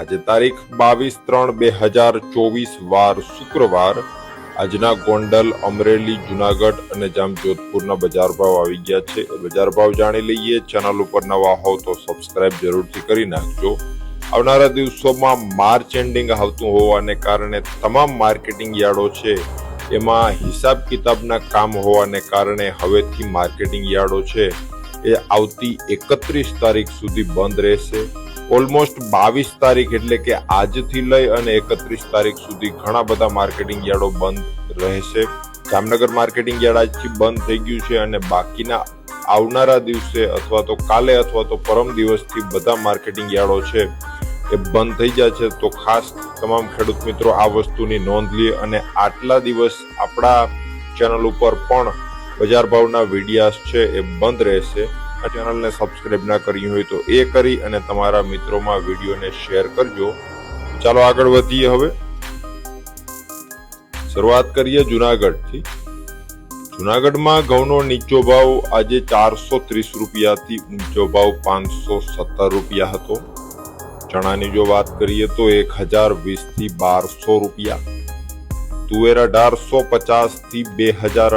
આજે તારીખ બાવીસ ત્રણ બે હજાર ચોવીસ વાર શુક્રવાર આજના ગોંડલ, અમરેલી, જુનાગઢ અને જામજોધપુરના બજાર ભાવ આવી ગયા છે. બજાર ભાવ જાણી લઈએ. ચેનલ ઉપર નવા હોવ તો સબસ્ક્રાઇબ જરૂરથી કરી નાખજો. આવનારા દિવસોમાં માર્ચ એન્ડિંગ આવતું હોવાને કારણે તમામ માર્કેટિંગ યાર્ડો છે એમાં હિસાબ કિતાબના કામ હોવાને કારણે હવેથી માર્કેટિંગ યાર્ડો છે. એ આવતી એકત્રીસ તારીખ સુધી બંધ રહેશે. ઓલમોસ્ટ બાવીસ તારીખ એટલે કે આજથી લઈ અને એકત્રીસ તારીખ સુધી ઘણા બધા માર્કેટિંગ યાર્ડો બંધ રહેશે. જામનગર માર્કેટિંગ યાર્ડ આજથી બંધ થઈ ગયું છે અને બાકીના આવનારા દિવસે અથવા તો કાલે અથવા તો પરમ દિવસથી બધા માર્કેટિંગ યાર્ડો છે એ બંધ થઈ જાય છે. તો ખાસ તમામ ખેડૂત મિત્રો આ વસ્તુની નોંધ લે અને આટલા દિવસ આપણા ચેનલ ઉપર પણ બજાર ભાવના વિડીયાસ છે એ બંધ રહેશે. આ ચેનલને સબસ્ક્રાઇબ ના કરી હોય તો એ કરી અને તમારા મિત્રોમાં વિડીયોને શેર કરજો. ચાલો આગળ વધીએ હવે. શરૂઆત કરીએ જુનાગઢથી. જુનાગઢમાં ઘઉંનો નીચો ભાવ આજે ચારસો ત્રીસ રૂપિયાથી ઊંચો ભાવ પાંચસો સત્તર રૂપિયા હતો. ચણાની જો વાત કરીએ તો એક હજાર વીસથી બારસો રૂપિયા. તુવેર અઢારસો પચાસથી બે હજાર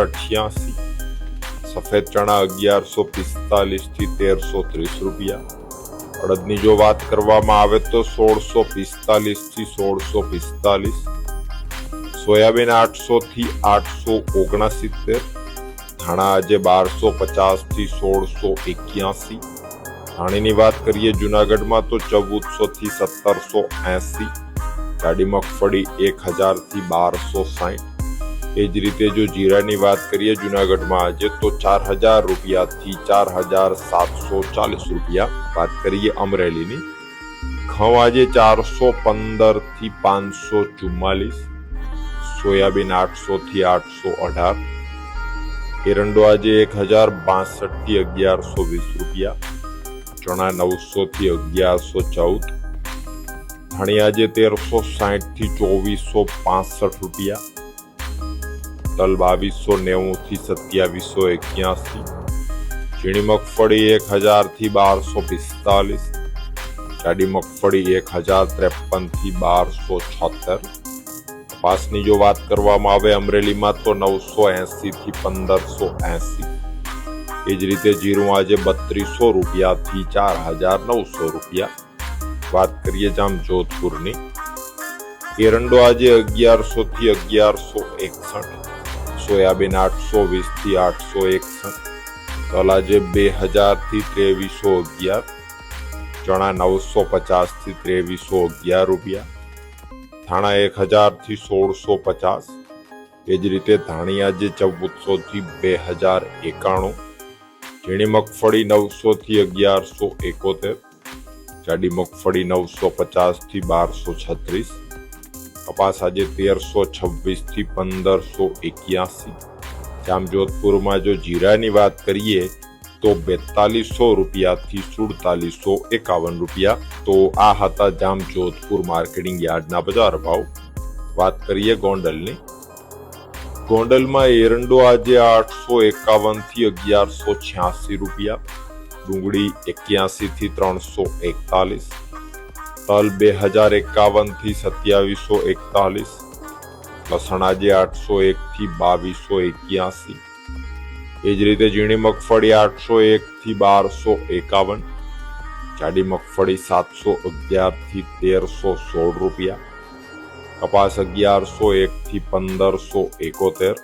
સફેદ ચણા અગિયારસો પિસ્તાલીસથી તેરસો ત્રીસ રૂપિયા. અડદની જો વાત કરવામાં આવે તો સોળસો પિસ્તાલીસથી સોળસો પિસ્તાલીસ. સોયાબીન આઠસો થી આઠસો ઓગણસિત્તેર. ધાણા આજે બારસો પચાસથી સોળસો એક્યાસી. ધાણીની વાત કરીએ જુનાગઢમાં તો ચૌદસો થી સત્તરસો એસી. ગાડી મગફળી એક હજારથી બારસો સાઠ એ જ રીતે જો જીરાની વાત કરીએ જુનાગઢમાં આજે, તો ચાર હજાર રૂપિયાથી ચાર હજાર સાતસો ચાલીસ રૂપિયા વાત કરીએ અમરેલીની. ઘઉં આજે ચારસો પંદરથી પાંચસો ચુમ્માલીસ, સોયાબીન આઠસો થી આઠસો અઢાર, એરંડો આજે એક હજાર બાસઠથી અગિયારસો વીસ રૂપિયા, ચણા નવસો થી અગિયારસો ચૌદ ધાણી આજે તેરસો સાઠથી ચોવીસો પાસઠ રૂપિયા તલ બાવીસો નેવુંથી સત્યાવીસો એક્યાસી. ઝીણી મગફળી એક હજારથી બારસો પિસ્તાલીસ. જાડી મગફળી એક હજાર ત્રેપનથી બારસો છોતેર. કપાસની જો વાત કરવામાં આવે અમરેલીમાં તો નવસો એંસીથી પંદરસો એંસી. એ જ રીતે જીરું આજે બત્રીસો રૂપિયાથી ચાર હજાર નવસો રૂપિયા. વાત કરીએ જામ જોધપુરની એરંડો આજે અગિયારસો થી અગિયારસો એકસઠ. સોયાબીન આઠસો વીસથી આઠસો એકસઠ તલ આજે બે હજારથી ત્રેવીસો અગિયાર, ચણા નવસો પચાસથી ત્રેવીસો અગિયાર રૂપિયા, ધાણા એક હજારથી સોળસો પચાસ, એ જ રીતે ધાણિયા જે ચૌદસોથી બે હજાર એકાણું, ઝીણી મગફળી નવસોથી અગિયારસો એકોતેર, જાડી મગફળી નવસો પચાસથી બારસો છત્રીસ કપાસ આજે તેરસો છવ્વીસથી પંદરસો એક્યાસી. જામજોધપુરમાં જો જીરાની વાત કરીએ, તો બેતાલીસો રૂપિયાથી સુડતાલીસો એકાવન રૂપિયા. તો આ હતા જામજોધપુર માર્કેટિંગ યાર્ડના બજાર ભાવ. વાત કરીએ ગોંડલની. ગોંડલમાં એરંડો આજે આઠસો એકાવનથી અગિયારસો છ્યાસી રૂપિયા. ડુંગળી એક્યાસી થી ત્રણસો એકતાલીસ. તલ બે હજાર એકાવનથી સત્યાવીસો એકતાલીસ. લસણાજે આઠસો એક થી બાવીસો એક્યાસી. એ જ રીતે ઝીણી મગફળી આઠસો એક થી બારસો એકાવન. જાડી મગફળી સાતસો અગિયારથી તેરસો સોળ રૂપિયા. કપાસ અગિયારસો એક થી પંદરસો એકોતેર.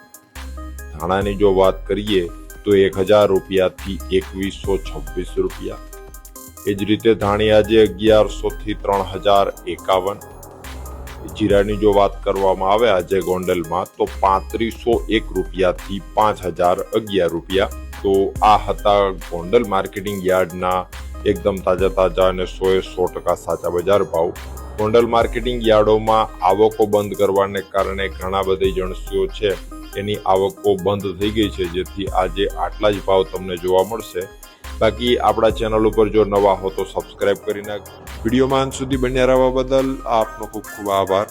ધાણાની જો વાત કરીએ તો એક હજાર રૂપિયાથી એકવીસો છવ્વીસ રૂપિયા. એ જ રીતે ધાણી જે અગિયારસો થી ત્રણ હજાર એકાવન. જીરાની જો વાત કરવામાં આવે આજે ગોંડલમાં, તો પાંત્રીસો એક રૂપિયાથી પાંચ હજાર અગિયાર રૂપિયા. તો આ હતા ગોંડલ માર્કેટિંગ યાર્ડના એકદમ તાજા તાજા અને સો એ સો ટકા સાચા બજાર ભાવ. ગોંડલ માર્કેટિંગ યાર્ડોમાં આવકો બંધ કરવાને કારણે ઘણા બધી જણસીઓ છે, એની આવકો બંધ થઈ ગઈ છે, જેથી આજે આટલા જ ભાવ તમને જોવા મળશે. બાકી આપણા ચેનલ ઉપર જો નવા હો તો સબસ્ક્રાઈબ કરી નાખ વિડીયોમાં અંત સુધી બન્યા રહેવા બદલ આપનો ખૂબ ખૂબ આભાર.